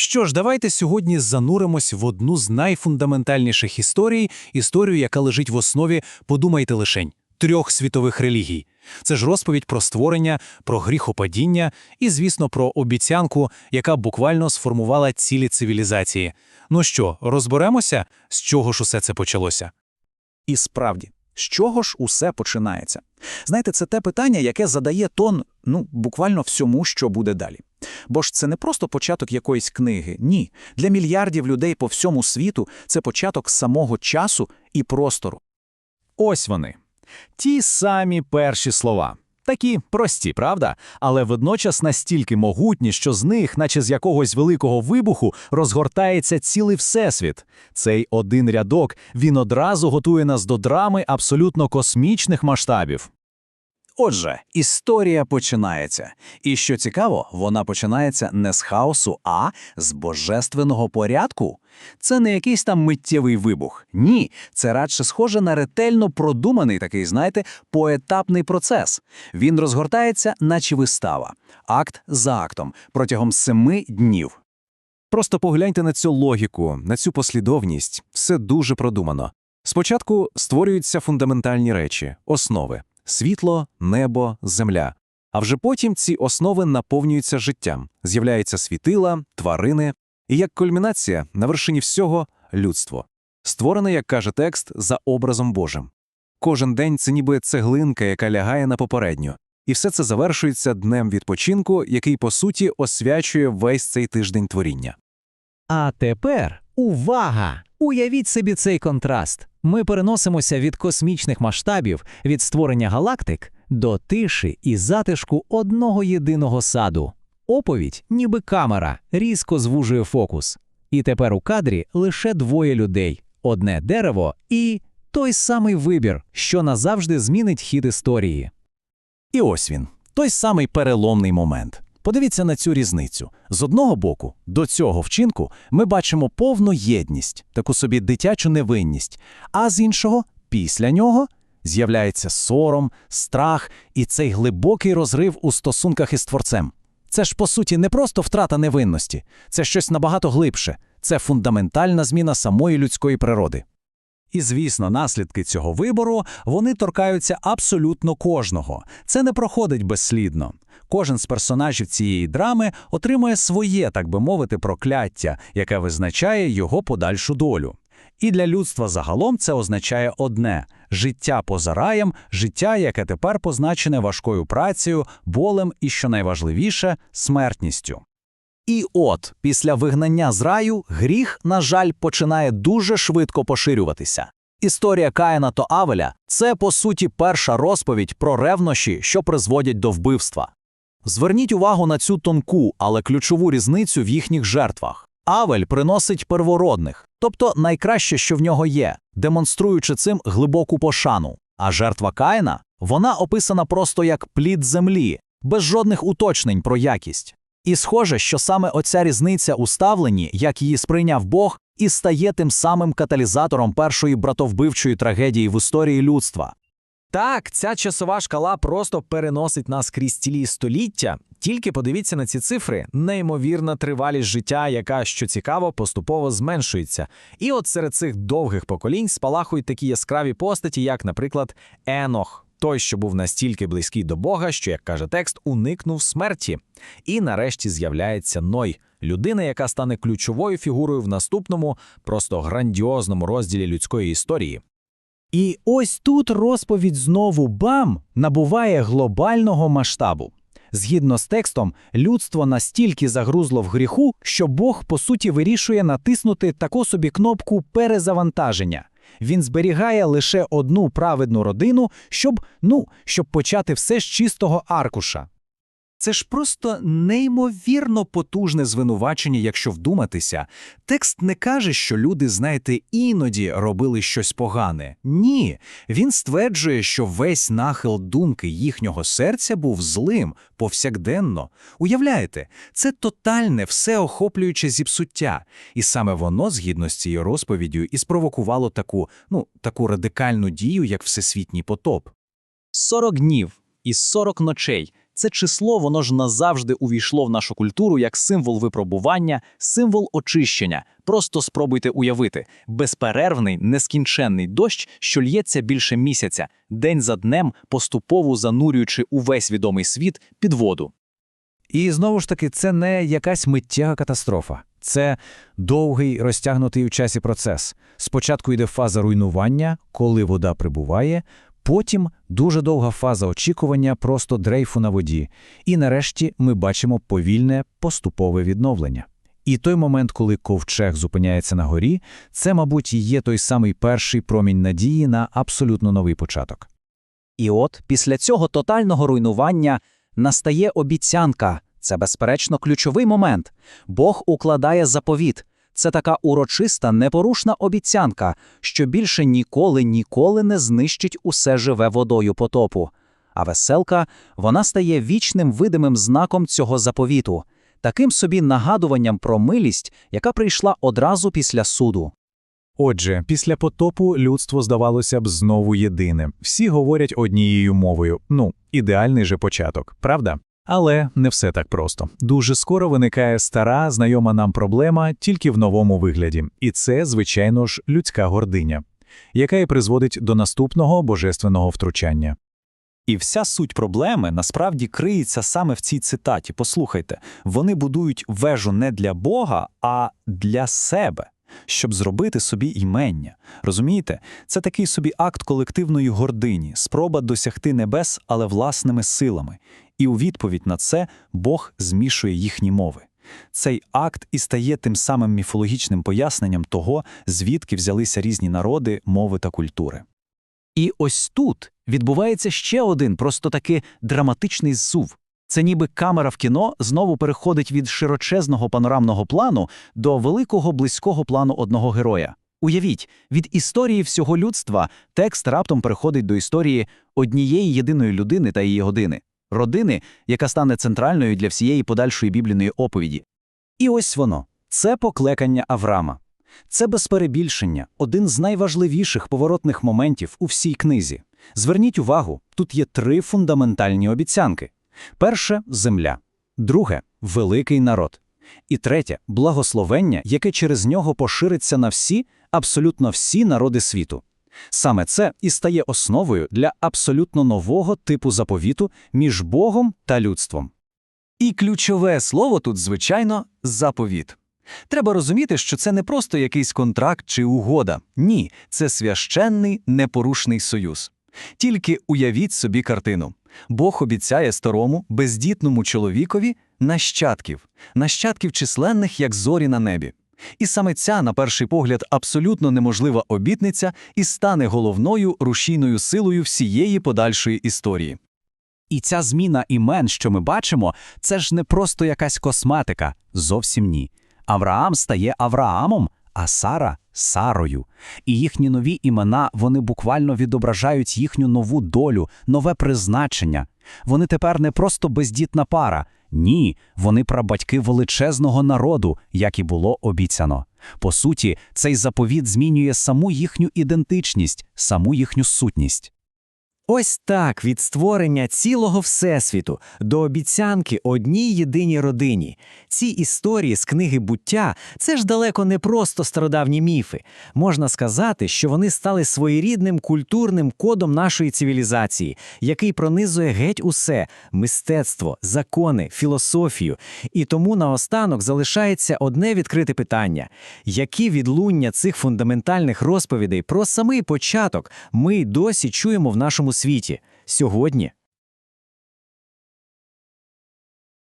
Що ж, давайте сьогодні зануримось в одну з найфундаментальніших історій, історію, яка лежить в основі, подумайте лишень, трьох світових релігій. Це ж розповідь про створення, про гріхопадіння і, звісно, про обіцянку, яка буквально сформувала цілі цивілізації. Ну що, розберемося, з чого ж усе це почалося? І справді, з чого ж усе починається? Знаєте, це те питання, яке задає тон, ну, буквально всьому, що буде далі. Бо ж це не просто початок якоїсь книги, ні. Для мільярдів людей по всьому світу це початок самого часу і простору. Ось вони. Ті самі перші слова. Такі прості, правда? Але водночас настільки могутні, що з них, наче з якогось великого вибуху, розгортається цілий всесвіт. Цей один рядок він одразу готує нас до драми абсолютно космічних масштабів. Отже, історія починається. І що цікаво, вона починається не з хаосу, а з божественного порядку. Це не якийсь там миттєвий вибух. Ні, це радше схоже на ретельно продуманий такий, знаєте, поетапний процес. Він розгортається, наче вистава, акт за актом, протягом семи днів. Просто погляньте на цю логіку, на цю послідовність. Все дуже продумано. Спочатку створюються фундаментальні речі, основи світло, небо, земля. А вже потім ці основи наповнюються життям, з'являються світила, тварини, і як кульмінація на вершині всього людство, створене, як каже текст, за образом Божим. Кожен день це ніби цеглинка, яка лягає на попередню. І все це завершується днем відпочинку, який, по суті, освячує весь цей тиждень творіння. А тепер увага! Уявіть собі цей контраст. Ми переносимося від космічних масштабів, від створення галактик до тиші і затишку одного єдиного саду. Оповідь, ніби камера, різко звужує фокус. І тепер у кадрі лише двоє людей: одне дерево і той самий вибір, що назавжди змінить хід історії. І ось він, той самий переломний момент. Подивіться на цю різницю. З одного боку, до цього вчинку ми бачимо повну єдність, таку собі дитячу невинність, а з іншого, після нього, з'являється сором, страх і цей глибокий розрив у стосунках із творцем. Це ж, по суті, не просто втрата невинності, це щось набагато глибше, це фундаментальна зміна самої людської природи. І, звісно, наслідки цього вибору вони торкаються абсолютно кожного. Це не проходить безслідно. Кожен з персонажів цієї драми отримує своє, так би мовити, прокляття, яке визначає його подальшу долю. І для людства загалом це означає одне життя поза раєм, життя, яке тепер позначене важкою працею, болем і, що найважливіше, смертністю. І от, після вигнання з раю, гріх, на жаль, починає дуже швидко поширюватися. Історія Каїна та Авеля це, по суті, перша розповідь про ревнощі, що призводять до вбивства. Зверніть увагу на цю тонку, але ключову різницю в їхніх жертвах. Авель приносить первородних, тобто найкраще, що в нього є, демонструючи цим глибоку пошану. А жертва Каїна вона описана просто як плід землі, без жодних уточнень про якість. І схоже, що саме оця різниця у ставленні, як її сприйняв Бог, і стає тим самим каталізатором першої братовбивчої трагедії в історії людства. Так, ця часова шкала просто переносить нас крізь цілі століття. Тільки подивіться на ці цифри, неймовірна тривалість життя, яка, що цікаво, поступово зменшується. І от серед цих довгих поколінь спалахують такі яскраві постаті, як, наприклад, Енох, той, що був настільки близький до Бога, що, як каже текст, уникнув смерті. І нарешті з'являється Ной, людина, яка стане ключовою фігурою в наступному, просто грандіозному розділі людської історії. І ось тут розповідь знову бам набуває глобального масштабу. Згідно з текстом, людство настільки загрузло в гріху, що Бог, по суті, вирішує натиснути таку собі кнопку перезавантаження. Він зберігає лише одну праведну родину, щоб, ну, щоб почати все з чистого аркуша. Це ж просто неймовірно потужне звинувачення, якщо вдуматися. Текст не каже, що люди, знаєте, іноді робили щось погане. Ні, він стверджує, що весь нахил думки їхнього серця був злим, повсякденно. Уявляєте, це тотальне, всеохоплююче зіпсуття, і саме воно, згідно з цією розповіддю, і спровокувало таку, ну, таку радикальну дію, як всесвітній потоп. 40 днів і 40 ночей. Це число, воно ж назавжди увійшло в нашу культуру як символ випробування, символ очищення. Просто спробуйте уявити безперервний, нескінченний дощ, що лється більше місяця, день за днем, поступово занурюючи увесь відомий світ під воду. І знову ж таки, це не якась миттєва катастрофа. Це довгий розтягнутий у часі процес. Спочатку йде фаза руйнування, коли вода прибуває, потім дуже довга фаза очікування, просто дрейфу на воді. І нарешті ми бачимо повільне поступове відновлення. І той момент, коли ковчег зупиняється на горі, це, мабуть, є той самий перший промінь надії на абсолютно новий початок. І от після цього тотального руйнування настає обіцянка. Це, безперечно, ключовий момент. Бог укладає заповіт. Це така урочиста, непорушна обіцянка, що більше ніколи, ніколи не знищить усе живе водою потопу. А веселка, вона стає вічним видимим знаком цього заповіту, таким собі нагадуванням про милість, яка прийшла одразу після суду. Отже, після потопу людство здавалося б знову єдине. Всі говорять однією мовою. Ну, ідеальний же початок, правда? Але не все так просто. Дуже скоро виникає стара, знайома нам проблема тільки в новому вигляді. І це, звичайно ж, людська гординя, яка і призводить до наступного божественного втручання. І вся суть проблеми насправді криється саме в цій цитаті. Послухайте, вони будують вежу не для Бога, а для себе, щоб зробити собі імення. Розумієте? Це такий собі акт колективної гордині, спроба досягти небес, але власними силами. І у відповідь на це Бог змішує їхні мови. Цей акт і стає тим самим міфологічним поясненням того, звідки взялися різні народи, мови та культури. І ось тут відбувається ще один просто таки драматичний зсув. Це ніби камера в кіно знову переходить від широчезного панорамного плану до великого близького плану одного героя. Уявіть, від історії всього людства текст раптом переходить до історії однієї єдиної людини та її години, родини, яка стане центральною для всієї подальшої біблійної оповіді. І ось воно це поклекання Авраама. Це без перебільшення один з найважливіших поворотних моментів у всій книзі. Зверніть увагу, тут є три фундаментальні обіцянки: перше земля, друге великий народ, і третє благословення, яке через нього пошириться на всі, абсолютно всі народи світу. Саме це і стає основою для абсолютно нового типу заповіту між Богом та людством. І ключове слово тут, звичайно, заповіт. Треба розуміти, що це не просто якийсь контракт чи угода. Ні, це священний непорушний союз. Тільки уявіть собі картину. Бог обіцяє старому, бездітному чоловікові нащадків, нащадків численних, як зорі на небі. І саме ця, на перший погляд, абсолютно неможлива обітниця і стане головною рушійною силою всієї подальшої історії. І ця зміна імен, що ми бачимо, це ж не просто якась косметика, зовсім ні. Авраам стає Авраамом, а Сара Сарою. І їхні нові імена вони буквально відображають їхню нову долю, нове призначення. Вони тепер не просто бездітна пара. Ні, вони прабатьки величезного народу, як і було обіцяно. По суті, цей заповіт змінює саму їхню ідентичність, саму їхню сутність. Ось так від створення цілого всесвіту до обіцянки одній єдиній родині. Ці історії з книги буття це ж далеко не просто стародавні міфи. Можна сказати, що вони стали своєрідним культурним кодом нашої цивілізації, який пронизує геть усе мистецтво, закони, філософію. І тому наостанок залишається одне відкрите питання: які відлуння цих фундаментальних розповідей про самий початок ми досі чуємо в нашому світі сьогодні?